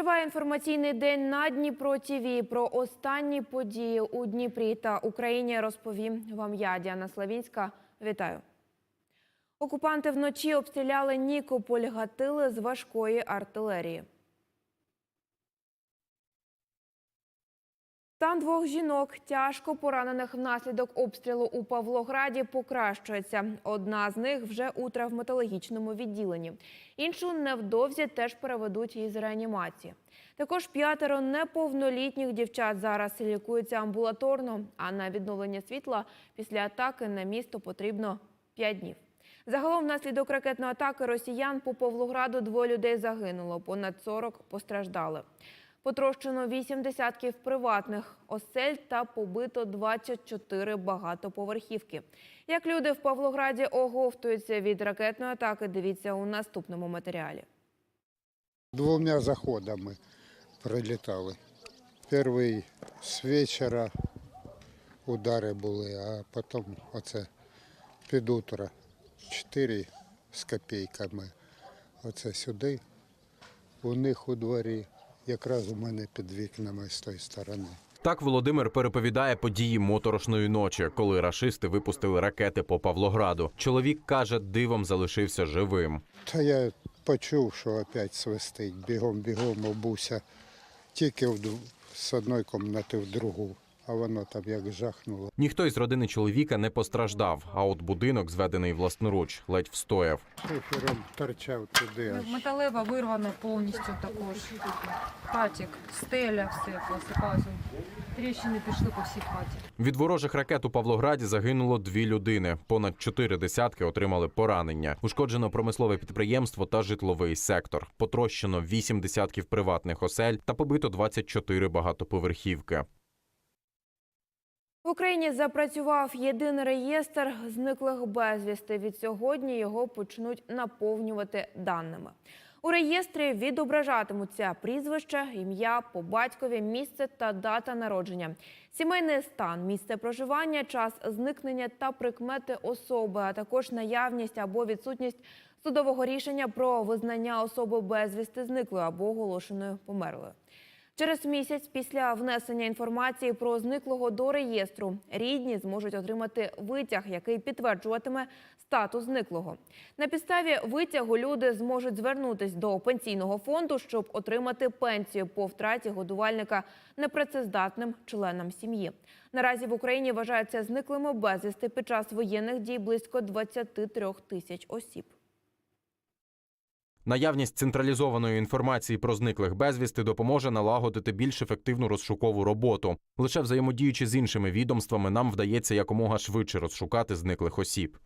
Триває інформаційний день на Дніпро ТІВІ. Про останні події у Дніпрі та Україні розповім вам я, Діана Славінська. Вітаю. Окупанти вночі обстріляли Нікополь, гатили з важкої артилерії. Стан двох жінок, тяжко поранених внаслідок обстрілу у Павлограді, покращується. Одна з них вже у травматологічному відділенні. Іншу невдовзі теж переведуть із реанімації. Також п'ятеро неповнолітніх дівчат зараз лікуються амбулаторно, а на відновлення світла після атаки на місто потрібно 5 днів. Загалом внаслідок ракетної атаки росіян по Павлограду двоє людей загинуло, понад 40 постраждали. Потрощено 8 десятків приватних осель та побито 24 багатоповерхівки. Як люди в Павлограді оговтуються від ракетної атаки, дивіться у наступному матеріалі. Двумя заходами прилітали. Перший з вечора удари були, а потім оце під утро. Чотири з копійками. Оце сюди, у них у дворі, якраз у мене під вікнами з тої сторони. Так Володимир переповідає події моторошної ночі, коли рашисти випустили ракети по Павлограду. Чоловік каже, дивом залишився живим. Та я почув, що опять свистить. Бігом-бігом обуся. Тільки з одної кімнати в другу, а воно там як жахнуло. Ніхто із родини чоловіка не постраждав, а от будинок, зведений власноруч, ледь встояв. Шифером торчав туди аж. Металева вирвана повністю також. Хатік, стеля, все посипалося. Тріщини пішли по всій хаті. Від ворожих ракет у Павлограді загинуло дві людини. Понад чотири десятки отримали поранення. Ушкоджено промислове підприємство та житловий сектор. Потрощено вісім десятків приватних осель та побито 24 багатоповерхівки. Україні запрацював єдиний реєстр зниклих безвісти. Від сьогодні його почнуть наповнювати даними. У реєстрі відображатимуться прізвище, ім'я, по батькові, місце та дата народження, сімейний стан, місце проживання, час зникнення та прикмети особи, а також наявність або відсутність судового рішення про визнання особи безвісти зниклою або оголошеною померлою. Через місяць після внесення інформації про зниклого до реєстру рідні зможуть отримати витяг, який підтверджуватиме статус зниклого. На підставі витягу люди зможуть звернутись до пенсійного фонду, щоб отримати пенсію по втраті годувальника непрацездатним членам сім'ї. Наразі в Україні вважаються зниклими безвісти під час воєнних дій близько 23 тисяч осіб. Наявність централізованої інформації про зниклих безвісти допоможе налагодити більш ефективну розшукову роботу. Лише взаємодіючи з іншими відомствами, нам вдається якомога швидше розшукати зниклих осіб.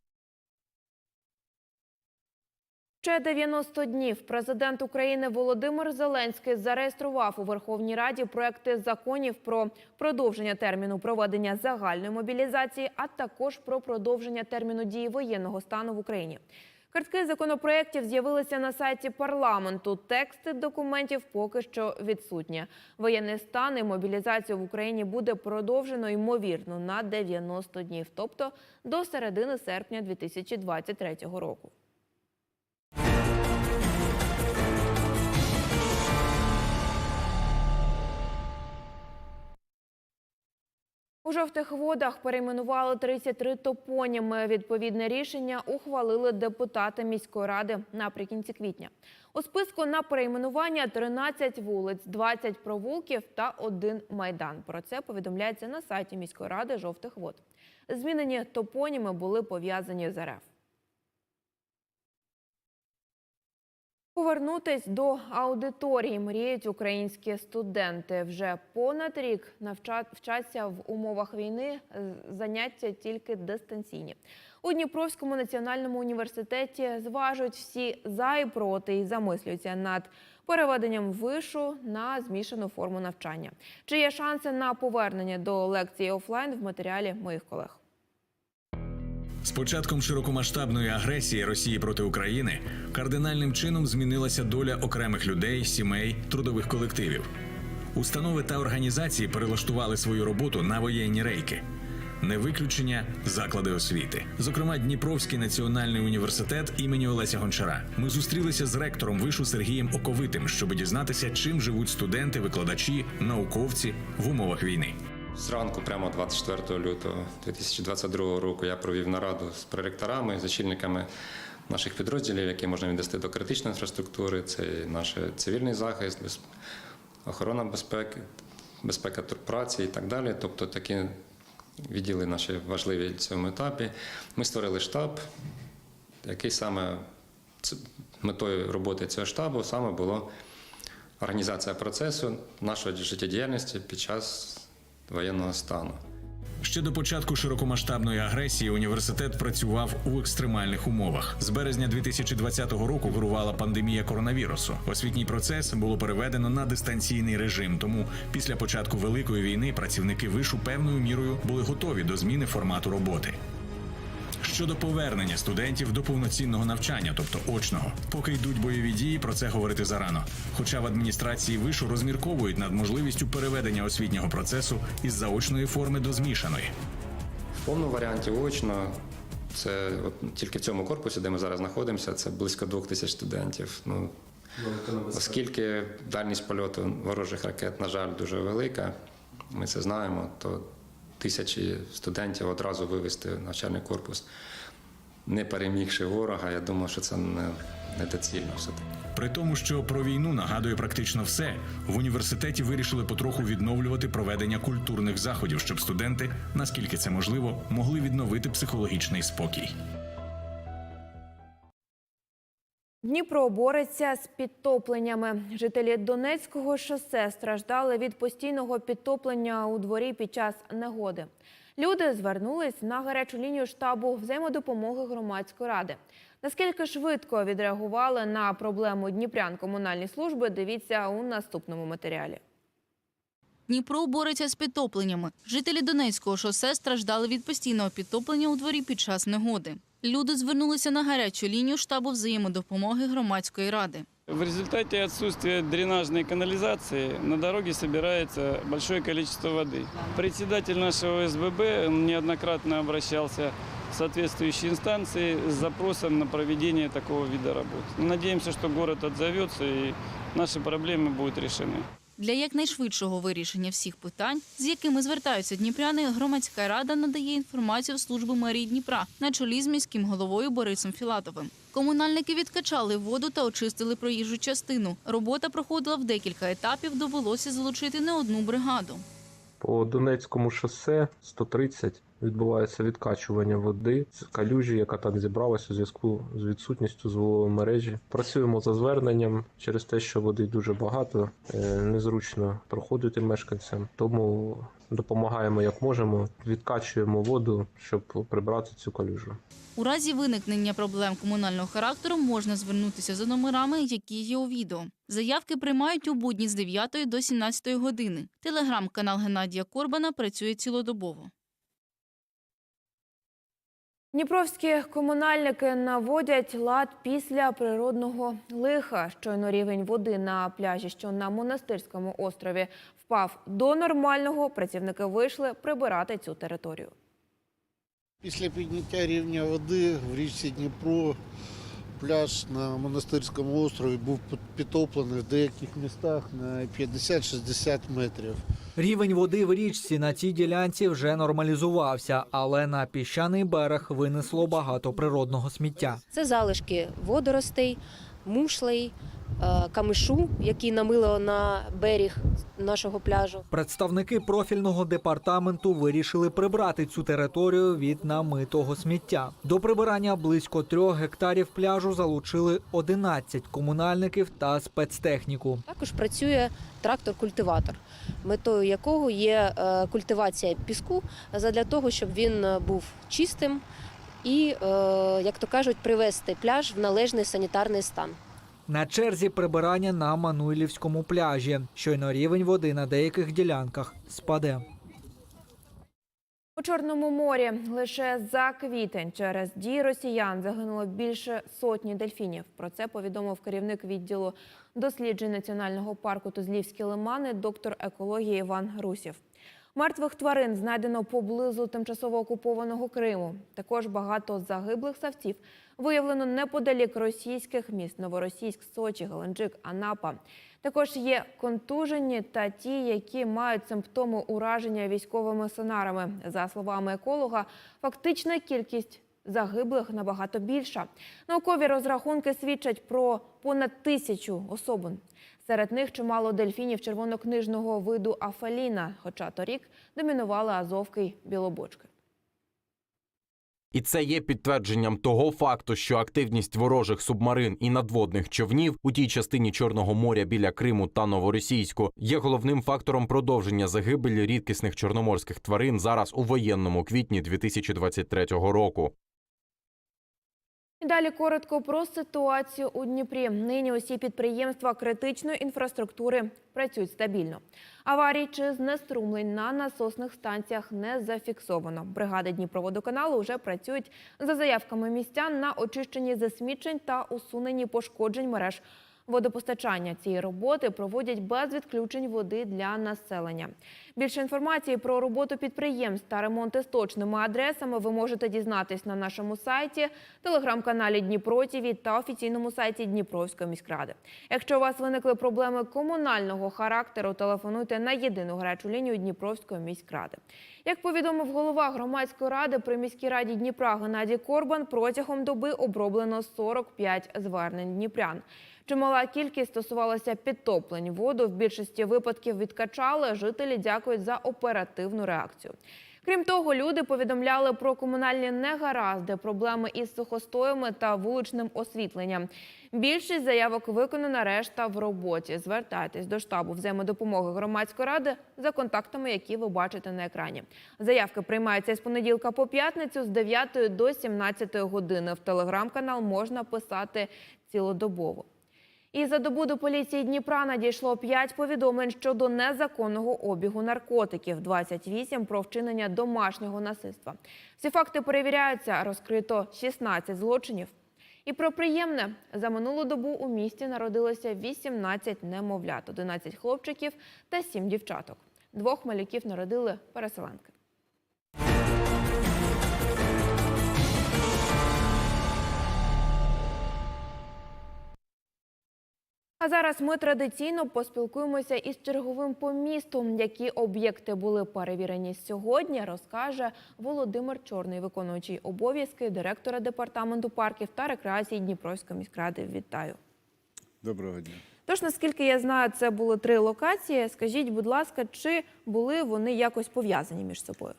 Ще 90 днів президент України Володимир Зеленський зареєстрував у Верховній Раді проекти законів про продовження терміну проведення загальної мобілізації, а також про продовження терміну дії воєнного стану в Україні. Картки законопроєктів з'явилися на сайті парламенту. Тексти документів поки що відсутні. Воєнний стан і мобілізацію в Україні буде продовжено ймовірно на 90 днів, тобто до середини серпня 2023 року. У жовтих водах перейменували 33 топоніми. Відповідне рішення ухвалили депутати міської ради наприкінці квітня. У списку на перейменування 13 вулиць, 20 провулків та один майдан. Про це повідомляється на сайті міської ради жовтих вод. Змінені топоніми були пов'язані з РФ. Повернутись до аудиторії мріють українські студенти. Вже понад рік навча- в умовах війни, е, заняття тільки дистанційні. У Дніпровському національному університеті зважують всі за і проти і замислюються над переведенням вишу на змішану форму навчання. Чи є шанси на повернення до лекції офлайн в матеріалі моїх колег? З початком широкомасштабної агресії Росії проти України кардинальним чином змінилася доля окремих людей, сімей, трудових колективів. Установи та організації перелаштували свою роботу на воєнні рейки. Не виключення заклади освіти, зокрема Дніпровський національний університет імені Олеся Гончара. Ми зустрілися з ректором вишу Сергієм Оковитим, щоб дізнатися, чим живуть студенти, викладачі, науковці в умовах війни. Зранку, прямо 24 лютого 2022 року, я провів нараду з проректорами, з очільниками наших підрозділів, які можна віднести до критичної інфраструктури. Це наш цивільний захист, охорона безпеки, безпека праці і так далі. Тобто такі відділи наші важливі в цьому етапі. Ми створили штаб, який саме метою роботи цього штабу саме було організація процесу нашої життєдіяльності під час воєнного стану. Ще до початку широкомасштабної агресії університет працював у екстремальних умовах. З березня 2020 року вирувала пандемія коронавірусу. Освітній процес було переведено на дистанційний режим. Тому після початку великої війни працівники вишу певною мірою були готові до зміни формату роботи. Щодо повернення студентів до повноцінного навчання, тобто очного, поки йдуть бойові дії, про це говорити зарано. Хоча в адміністрації вишу розмірковують над можливістю переведення освітнього процесу із заочної форми до змішаної. В повному варіанті очно це от тільки в цьому корпусі, де ми зараз знаходимося, це близько двох тисяч студентів. Ну, оскільки дальність польоту ворожих ракет, на жаль, дуже велика, ми це знаємо, то тисячі студентів одразу вивести в навчальний корпус, не перемігши ворога, я думаю, що це не, недоцільно все-таки. При тому, що про війну нагадує практично все, в університеті вирішили потроху відновлювати проведення культурних заходів, щоб студенти, наскільки це можливо, могли відновити психологічний спокій. Дніпро бореться з підтопленнями. Жителі Донецького шосе страждали від постійного підтоплення у дворі під час негоди. Люди звернулись на гарячу лінію штабу взаємодопомоги громадської ради. Наскільки швидко відреагували на проблему дніпрян комунальні служби, дивіться у наступному матеріалі. Дніпро бореться з підтопленнями. Жителі Донецького шосе страждали від постійного підтоплення у дворі під час негоди. Люди звернулися на гарячу лінію штабу взаємодопомоги громадської ради. В результате отсутствия дренажной канализации на дороге собирается большое количество воды. Председатель нашего СББ неоднократно обращался в соответствующие инстанции с запросом на проведение такого вида работ. Надеемся, что город отзовется и наши проблемы будут решены. Для якнайшвидшого вирішення всіх питань, з якими звертаються дніпряни, громадська рада надає інформацію в службу мерії Дніпра на чолі з міським головою Борисом Філатовим. Комунальники відкачали воду та очистили проїжджу частину. Робота проходила в декілька етапів. Довелося залучити не одну бригаду. По Донецькому шосе 130 відбувається відкачування води з калюжі, яка там зібралась у зв'язку з відсутністю звукової мережі. Працюємо за зверненням через те, що води дуже багато, е, незручно проходити мешканцям. Тому допомагаємо як можемо, відкачуємо воду, щоб прибрати цю калюжу. У разі виникнення проблем комунального характеру можна звернутися за номерами, які є у відео. Заявки приймають у будні з 9 до 17 години. Телеграм-канал Геннадія Корбана працює цілодобово. Дніпровські комунальники наводять лад після природного лиха. Щойно рівень води на пляжі, що на монастирському острові, впав до нормального. Працівники вийшли прибирати цю територію. Після підняття рівня води в річці Дніпро пляж на монастирському острові був підтоплений в деяких містах на 50-60 метрів. Рівень води в річці на цій ділянці вже нормалізувався, але на піщаний берег винесло багато природного сміття. Це залишки водоростей, мушлей, камишу, які намило на берег нашого пляжу. Представники профільного департаменту вирішили прибрати цю територію від намитого сміття. До прибирання близько трьох гектарів пляжу залучили 11 комунальників та спецтехніку. Також працює трактор-культиватор, метою якого є е, культивація піску задля того, щоб він е, був чистим і, е, як то кажуть, привести пляж в належний санітарний стан. На черзі прибирання на Мануйлівському пляжі. Щойно рівень води на деяких ділянках спаде. У Чорному морі лише за квітень через дії росіян загинуло більше сотні дельфінів. Про це повідомив керівник відділу досліджень національного парку Тузлівські лимани, доктор екології Іван Русів. Мертвих тварин знайдено поблизу тимчасово окупованого Криму. Також багато загиблих савців виявлено неподалік російських міст Новоросійськ, Сочі, Геленджик, Анапа. Також є контужені та ті, які мають симптоми ураження військовими сонарами. За словами еколога, фактична кількість загиблих набагато більша. Наукові розрахунки свідчать про понад тисячу особин. Серед них чимало дельфінів червонокнижного виду афаліна, хоча торік домінували азовки й білобочки. І це є підтвердженням того факту, що активність ворожих субмарин і надводних човнів у тій частині Чорного моря біля Криму та Новоросійську є головним фактором продовження загибелі рідкісних чорноморських тварин зараз у воєнному квітні 2023 року. Далі коротко про ситуацію у Дніпрі. Нині усі підприємства критичної інфраструктури працюють стабільно. Аварій чи знеструмлень на насосних станціях не зафіксовано. Бригади Дніпроводоканалу вже працюють за заявками містян на очищенні засмічень та усуненні пошкоджень мереж водопостачання. Ці роботи проводять без відключень води для населення. Більше інформації про роботу підприємств та ремонти з точними адресами ви можете дізнатись на нашому сайті, телеграм-каналі Дніпро ТІВІ та офіційному сайті Дніпровської міськради. Якщо у вас виникли проблеми комунального характеру, телефонуйте на єдину гарячу лінію Дніпровської міськради. Як повідомив голова громадської ради при міській раді Дніпра Геннадій Корбан, протягом доби оброблено 45 звернень дніпрян. Чимала кількість стосувалася підтоплень. Воду в більшості випадків відкачали. Жителі дякують за оперативну реакцію. Крім того, люди повідомляли про комунальні негаразди, проблеми із сухостоями та вуличним освітленням. Більшість заявок виконана, решта в роботі. Звертайтесь до штабу взаємодопомоги громадської ради за контактами, які ви бачите на екрані. Заявки приймаються з понеділка по п'ятницю з 9 до 17 години. В телеграм-канал можна писати цілодобово. І за добу до поліції Дніпра надійшло 5 повідомлень щодо незаконного обігу наркотиків, 28 про вчинення домашнього насильства. Всі факти перевіряються, розкрито 16 злочинів. І про приємне за минулу добу у місті народилося 18 немовлят, 11 хлопчиків та 7 дівчаток. Двох малюків народили переселенки. А зараз ми традиційно поспілкуємося із черговим по місту. Які об'єкти були перевірені сьогодні, розкаже Володимир Чорний, виконуючий обов'язки директора департаменту парків та рекреації Дніпровської міськради. Вітаю. Доброго дня. Тож, наскільки я знаю, це були три локації. Скажіть, будь ласка, чи були вони якось пов'язані між собою?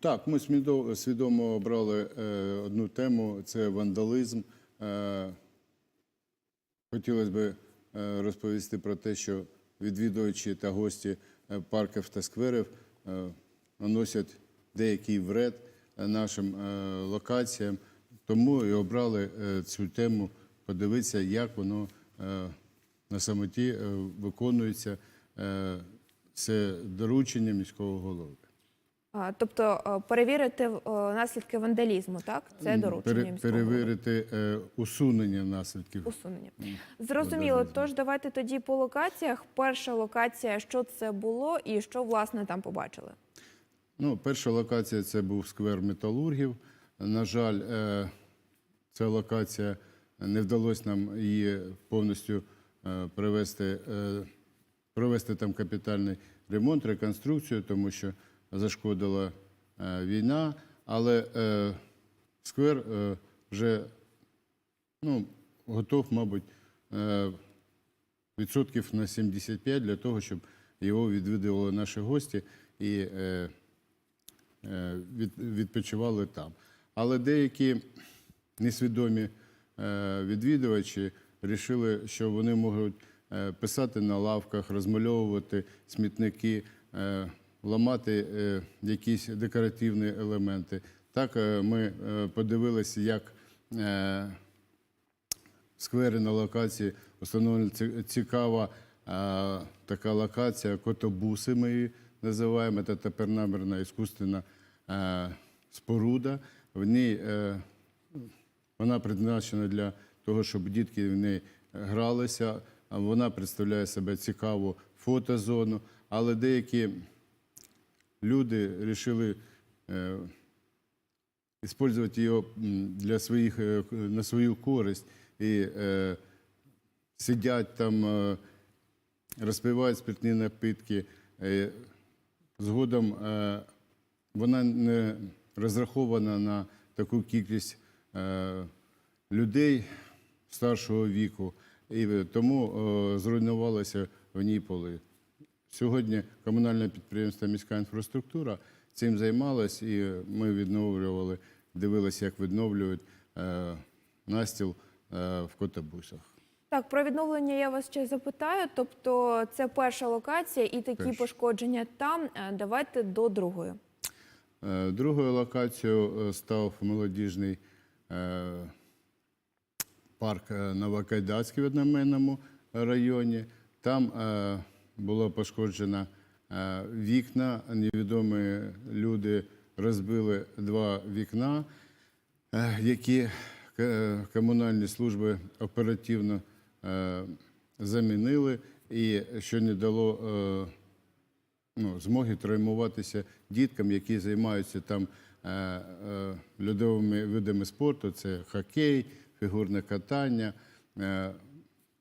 Так, ми свідомо обрали е, одну тему це вандалізм. Е, хотілося б е, розповісти про те, що відвідувачі та гості е, парків та скверів е, наносять деякий вред е, нашим е, локаціям. Тому і обрали е, цю тему, подивитися, як воно е, на самоті е, виконується. Е, це доручення міського голови. А, Тобто е, перевірити е, наслідки вандалізму, так? Це доручення Пере- міського голови. перевірити е, усунення наслідків. усунення. Зрозуміло. Тож давайте тоді по локаціях. Перша локація, що це було і що власне там побачили? Ну, перша локація це був сквер металургів. На жаль, е, ця локація не вдалося нам її повністю е, привести, е, провести там капітальний ремонт, реконструкцію, тому що зашкодила е, війна. Але е, сквер е, вже ну, готов, мабуть, відсотків на 75 для того, щоб його відвідували наші гості і від, відпочивали там. Але деякі несвідомі відвідувачі вирішили, що вони можуть писати на лавках, розмальовувати смітники, ламати е, якісь декоративні елементи. Так е, ми е, подивилися, як сквери на локації встановлена цікава така локація, котобуси ми її називаємо. Це тепер намірна іскусственна споруда. В ній вона призначена для того, щоб дітки в неї гралися. Вона представляє себе цікаву фотозону, але деякі люди вирішили використовувати його для своїх, к- на свою користь і е, сидять там, е, розпивають спиртні напитки. Е, Згодом е, вона не розрахована на таку кількість е, людей старшого віку, і е, тому е, зруйнувалися в ній поли. Сьогодні комунальне підприємство міська інфраструктура цим займалось, і ми відновлювали, дивилися, як відновлюють е, настіл е, в котобусах. Так, про відновлення я вас ще запитаю. Тобто, це перша локація і такі Перша. пошкодження там. Е, Давайте до другої. Е, Другою локацією став молодіжний е, парк Новокайдацький в одноіменному районі. Там е, було пошкоджено е, вікна. Невідомі люди розбили два вікна, е, які е, комунальні служби оперативно замінили, і що не дало ну, змоги травмуватися діткам, які займаються там льодовими видами спорту, це хокей, фігурне катання.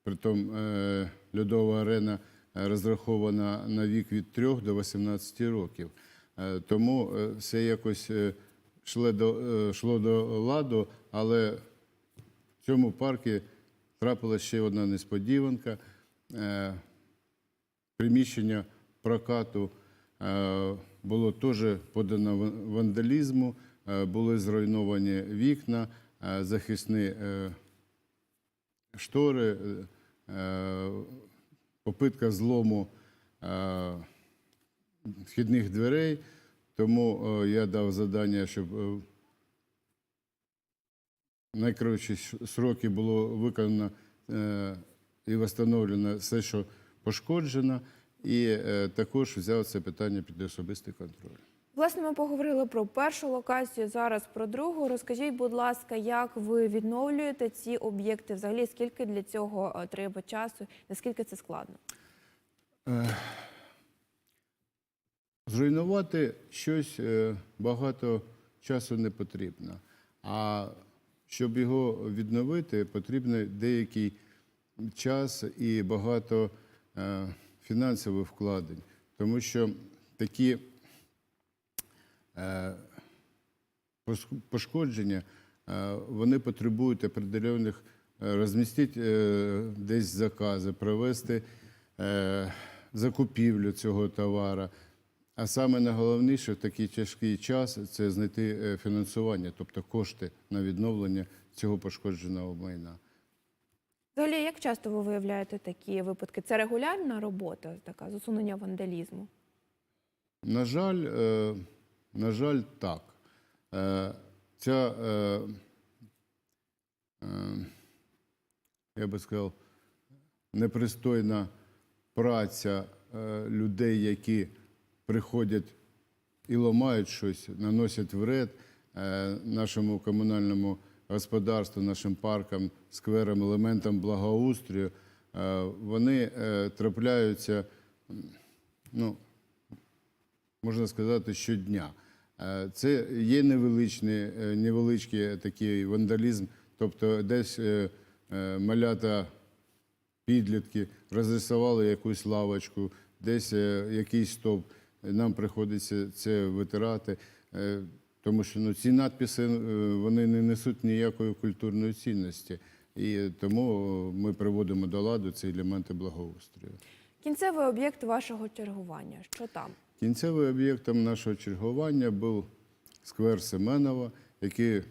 Притом льодова арена розрахована на вік від 3 до 18 років. Е, тому е, все якось йшло до, е, йшло до ладу, але в цьому парку трапилася ще одна несподіванка. Приміщення прокату було теж подано вандалізму, були зруйновані вікна, захисні штори, попитка злому е, вхідних дверей. Тому е, я дав завдання, щоб е, найкоротші сроки було виконано е, і встановлено все, що пошкоджено, і е, також взяв це питання під особистий контроль. Власне, ми поговорили про першу локацію, зараз про другу. Розкажіть, будь ласка, як ви відновлюєте ці об'єкти? Взагалі, скільки для цього е, треба часу? Наскільки це складно? Е, Зруйнувати щось е, багато часу не потрібно. А щоб його відновити, потрібен деякий час і багато фінансових вкладень. Тому що такі пошкодження, е, вони потребують определених е, розмістити е, десь закази, провести е, закупівлю цього товару. А саме найголовніше в такий тяжкий час це знайти е, фінансування, тобто кошти на відновлення цього пошкодженого майна. Взагалі, як часто ви виявляєте такі випадки? Це регулярна робота, така з усунення вандалізму? На жаль, е, на жаль, так. Е, ця, е, е, я би сказав, непристойна праця людей, які приходять і ламають щось, наносять вред нашому комунальному господарству, нашим паркам, скверам, елементам благоустрою, вони трапляються, ну, можна сказати, щодня. Е, Це є невеличний, е, невеличкий такий вандалізм, тобто десь е, малята підлітки розрисували якусь лавочку, десь якийсь стовп. Нам приходиться це витирати, тому що ну, ці надписи вони не несуть ніякої культурної цінності. І тому ми приводимо до ладу ці елементи благоустрою. Кінцевий об'єкт вашого чергування. Що там? Кінцевим об'єктом нашого чергування був сквер Семенова, який е,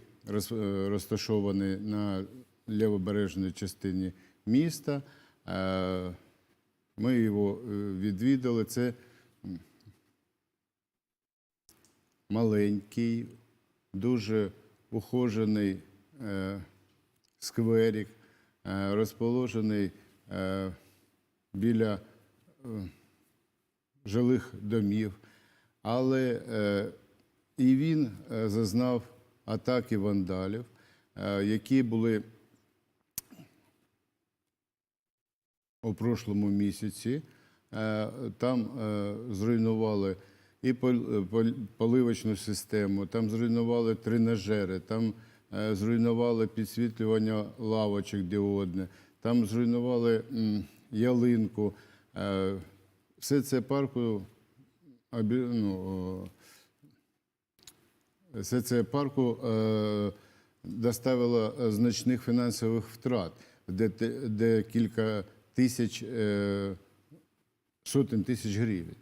розташований на лівобережній частині міста. Е, Ми його е, відвідали. Це маленький, дуже ухожений скверик, розположений біля жилих домів, але е, і він е, зазнав атаки вандалів, е, які були у прошлому місяці. Там зруйнували і пол- пол- поливочну систему, там зруйнували тренажери, там зруйнували підсвітлювання лавочок діодне, там зруйнували ялинку. Все це парку ну, все це парку е, доставило значних фінансових втрат, де, де кілька тисяч, е, сотень тисяч гривень.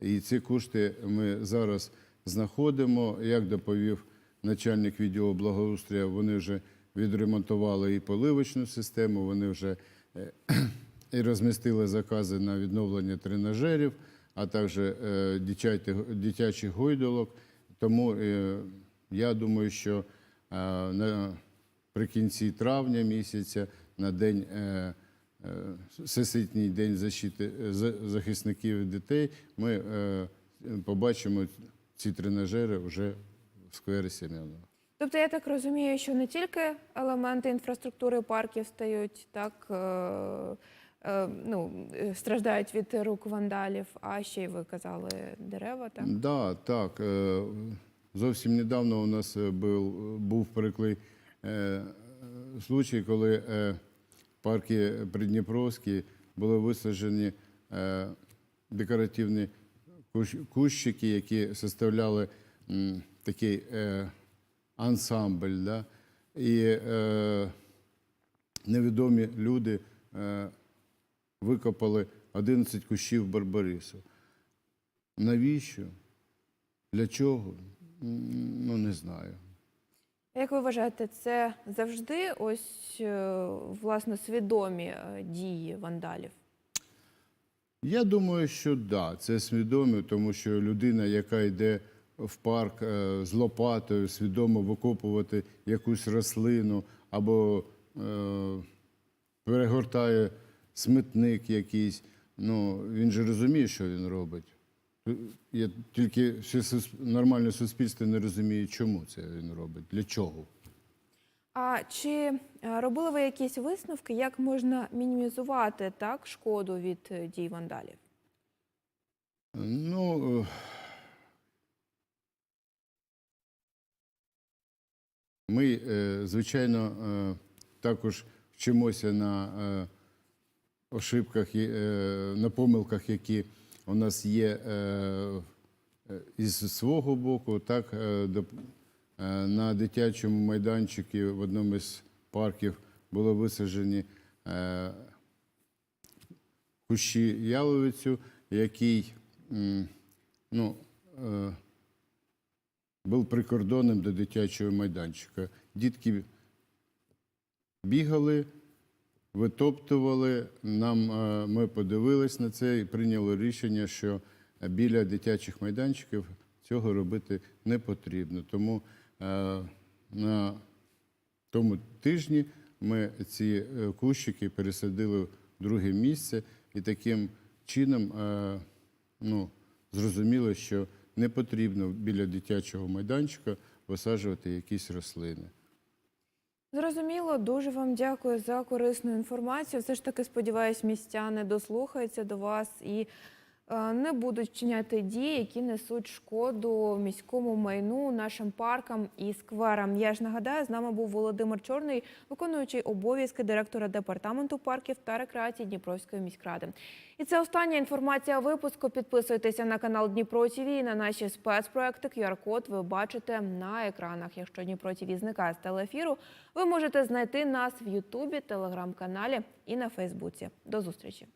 І ці кошти ми зараз знаходимо. Як доповів начальник відділу благоустрою, вони вже відремонтували і поливочну систему, вони вже е, і розмістили закази на відновлення тренажерів, а також е, дитячих, гойдолок. Тому е, я думаю, що е, наприкінці травня місяця на день. Всесвітній день защити захисників дітей ми побачимо ці тренажери вже в сквері Сім'янова. Тобто я так розумію, що не тільки елементи інфраструктури парків стають так. Е, ну, е, страждають від рук вандалів, а ще й ви казали дерева, так? Да, так. е, Зовсім недавно у нас був, був переклий е, случай, коли в паркі Придніпровській були висаджені декоративні кущ- кущики, які составляли такий ансамбль. Да? І невідомі люди викопали 11 кущів барбарису. Навіщо? Для чого? Ну, не знаю. Як ви вважаєте, це завжди ось е, власне свідомі е, дії вандалів? Я думаю, що так, да, це свідомо, тому що людина, яка йде в парк е, з лопатою, свідомо викопувати якусь рослину або е, перегортає смітник якийсь, ну, він же розуміє, що він робить. Я тільки все нормальне суспільство не розуміє, чому це він робить, для чого. А чи е, робили ви якісь висновки, як можна мінімізувати так шкоду від е, дій вандалів? Ну, е, ми, звичайно, також вчимося на ошибках, е, на помилках, які у нас є е, е, із свого боку, так, на дитячому майданчику в одному із парків були висаджені кущі яловицю, який ну, був прикордонним до дитячого майданчика. Дітки бігали, витоптували. Нам, е, ми подивились на це і прийняли рішення, що біля дитячих майданчиків цього робити не потрібно. Тому е, на тому тижні ми ці е, кущики пересадили в друге місце і таким чином ну, зрозуміло, що не потрібно біля дитячого майданчика висаджувати якісь рослини. Зрозуміло, дуже вам дякую за корисну інформацію. Все ж таки, сподіваюсь, містяни дослухаються до вас і не будуть вчиняти дії, які несуть шкоду міському майну, нашим паркам і скверам. Я ж нагадаю, з нами був Володимир Чорний, виконуючий обов'язки директора департаменту парків та рекреації Дніпровської міськради. І це остання інформація випуску. Підписуйтеся на канал Дніпро ТВ і на наші спецпроекти. QR-код ви бачите на екранах. Якщо Дніпро ТВ зникає з телеефіру, ви можете знайти нас в Ютубі, телеграм-каналі і на Фейсбуці. До зустрічі.